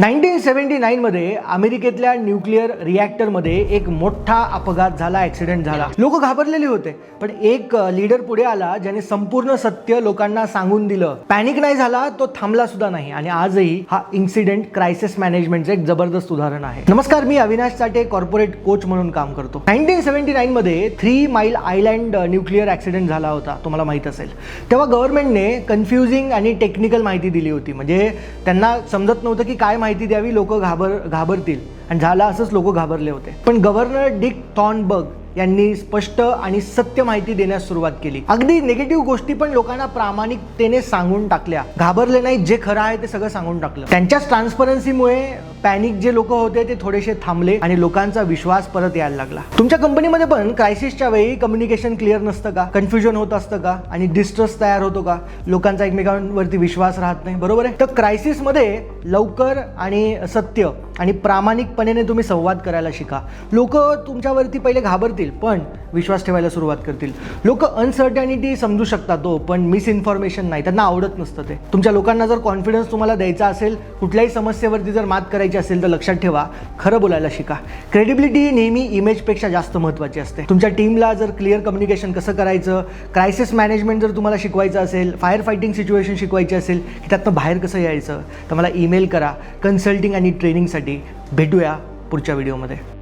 Nineteen seventy नाईनमध्ये अमेरिकेतल्या nuclear रिॲक्टरमध्ये एक मोठा अपघात झाला ॲक्सिडेंट झाला. लोक घाबरलेले होते पण एक लीडर पुढे आला ज्याने संपूर्ण सत्य लोकांना सांगून दिलं. पॅनिक नाही झाला तो थांबला सुद्धा नाही आणि आजही हा इन्सिडेंट क्रायसिस मॅनेजमेंटचं एक जबरदस्त उदाहरण आहे. नमस्कार मी अविनाश चाटे कॉर्पोरेट कोच म्हणून काम करतो. Nineteen seventy नाईनमध्ये Three Mile Island nuclear accident झाला होता तुम्हाला माहीत असेल. तेव्हा गव्हर्नमेंटने कन्फ्युजिंग आणि टेक्निकल माहिती दिली होती. म्हणजे त्यांना समजत नव्हतं की काय माहिती द्यावी लोक घाबर घाबरतील. आणि झालं असंच लोक घाबरले होते. पण गव्हर्नर डिक थॉर्नबर्ग यांनी स्पष्ट आणि सत्य माहिती देण्यास सुरुवात केली. अगदी निगेटिव्ह गोष्टी पण लोकांना प्रामाणिकतेने सांगून टाकल्या. घाबरले नाही जे खरं आहे ते सगळं सांगून टाकलं. त्यांच्याच ट्रान्सपरन्सीमुळे पॅनिक जे लोक होते ते थोडेसे थांबले आणि लोकांचा विश्वास परत यायला लागला. तुमच्या कंपनीमध्ये पण क्रायसिसच्या वेळी कम्युनिकेशन क्लिअर नसतं का? कन्फ्युजन होत असतं का? आणि डिस्ट्रस तयार होतो का? लोकांचा एकमेकांवरती विश्वास राहत नाही बरोबर आहे? तर क्रायसिसमध्ये लवकर आणि सत्य आणि प्रामाणिकपणे तुम्ही संवाद करायला शिका. लोक तुमच्यावरती पहिले घाबरतील पण विश्वास ठेवायला सुरुवात करतील. लोक अनसर्टॅनिटी समजू शकतात तो पण मिसइन्फॉर्मेशन नाही. त्यांना आवडत नसतं ते. तुमच्या लोकांना जर कॉन्फिडन्स तुम्हाला द्यायचा असेल कुठल्याही समस्येवरती जर मात करायची करायची असेल तर लक्षात ठेवा. खरं बोलायला शिका. क्रेडिबिलिटी ही नेहमी इमेजपेक्षा जास्त महत्त्वाची असते. तुमच्या टीमला जर क्लिअर कम्युनिकेशन कसं करायचं क्रायसिस मॅनेजमेंट जर तुम्हाला शिकवायचं असेल फायर फायटिंग सिच्युएशन शिकवायची असेल की त्यातनं बाहेर कसं यायचं तर मला ईमेल करा. कन्सल्टिंग आणि ट्रेनिंगसाठी भेटूया पुढच्या व्हिडिओमध्ये